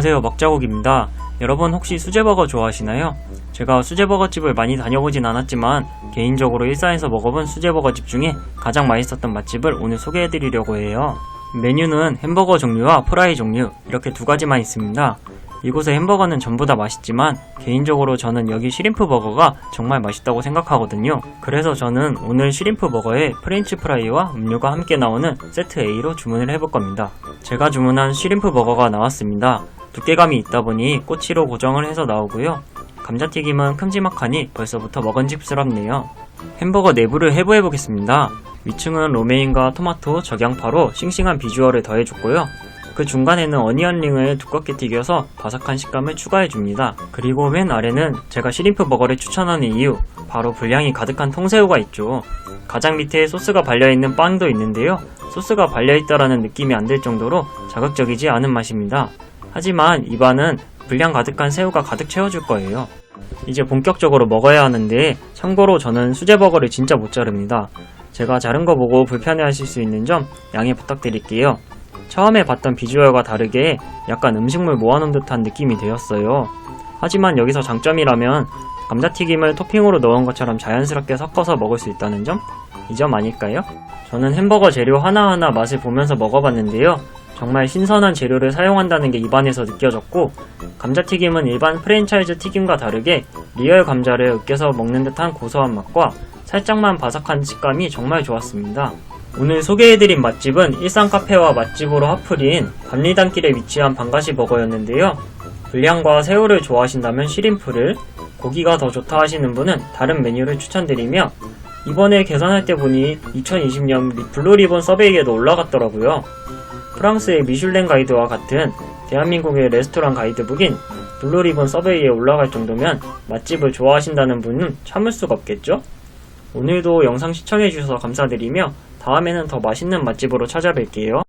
안녕하세요 먹자국입니다. 여러분 혹시 수제버거 좋아하시나요? 제가 수제버거집을 많이 다녀보진 않았지만 개인적으로 일산에서 먹어본 수제버거집 중에 가장 맛있었던 맛집을 오늘 소개해드리려고 해요. 메뉴는 햄버거 종류와 프라이 종류 이렇게 두 가지만 있습니다. 이곳의 햄버거는 전부 다 맛있지만 개인적으로 저는 여기 시림프 버거가 정말 맛있다고 생각하거든요. 그래서 저는 오늘 시림프 버거에 프렌치 프라이와 음료가 함께 나오는 세트 A로 주문을 해볼 겁니다. 제가 주문한 시림프 버거가 나왔습니다. 두께감이 있다 보니 꼬치로 고정을 해서 나오고요. 감자튀김은 큼지막하니 벌써부터 먹은집스럽네요. 햄버거 내부를 해부해 보겠습니다. 위층은 로메인과 토마토, 적양파로 싱싱한 비주얼을 더해줬고요. 그 중간에는 어니언링을 두껍게 튀겨서 바삭한 식감을 추가해줍니다. 그리고 맨 아래는 제가 시림프 버거를 추천하는 이유, 바로 분량이 가득한 통새우가 있죠. 가장 밑에 소스가 발려있는 빵도 있는데요. 소스가 발려있다라는 느낌이 안 들 정도로 자극적이지 않은 맛입니다. 하지만 입안은 분량 가득한 새우가 가득 채워줄 거예요. 이제 본격적으로 먹어야 하는데 참고로 저는 수제버거를 진짜 못 자릅니다. 제가 자른 거 보고 불편해 하실 수 있는 점 양해 부탁드릴게요. 처음에 봤던 비주얼과 다르게 약간 음식물 모아놓은 듯한 느낌이 되었어요. 하지만 여기서 장점이라면 감자튀김을 토핑으로 넣은 것처럼 자연스럽게 섞어서 먹을 수 있다는 점? 이 점 아닐까요? 저는 햄버거 재료 하나하나 맛을 보면서 먹어봤는데요. 정말 신선한 재료를 사용한다는 게 입안에서 느껴졌고, 감자튀김은 일반 프랜차이즈 튀김과 다르게 리얼 감자를 으깨서 먹는 듯한 고소한 맛과 살짝만 바삭한 식감이 정말 좋았습니다. 오늘 소개해드린 맛집은 일산 카페와 맛집으로 화풀이인 관리단길에 위치한 방가시 버거였는데요. 분량과 새우를 좋아하신다면 시림프를, 고기가 더 좋다 하시는 분은 다른 메뉴를 추천드리며 이번에 계산할 때 보니 2020년 블루리본 서베이에도 올라갔더라고요. 프랑스의 미슐랭 가이드와 같은 대한민국의 레스토랑 가이드북인 블루리본 서베이에 올라갈 정도면 맛집을 좋아하신다는 분은 참을 수가 없겠죠? 오늘도 영상 시청해주셔서 감사드리며 다음에는 더 맛있는 맛집으로 찾아뵐게요.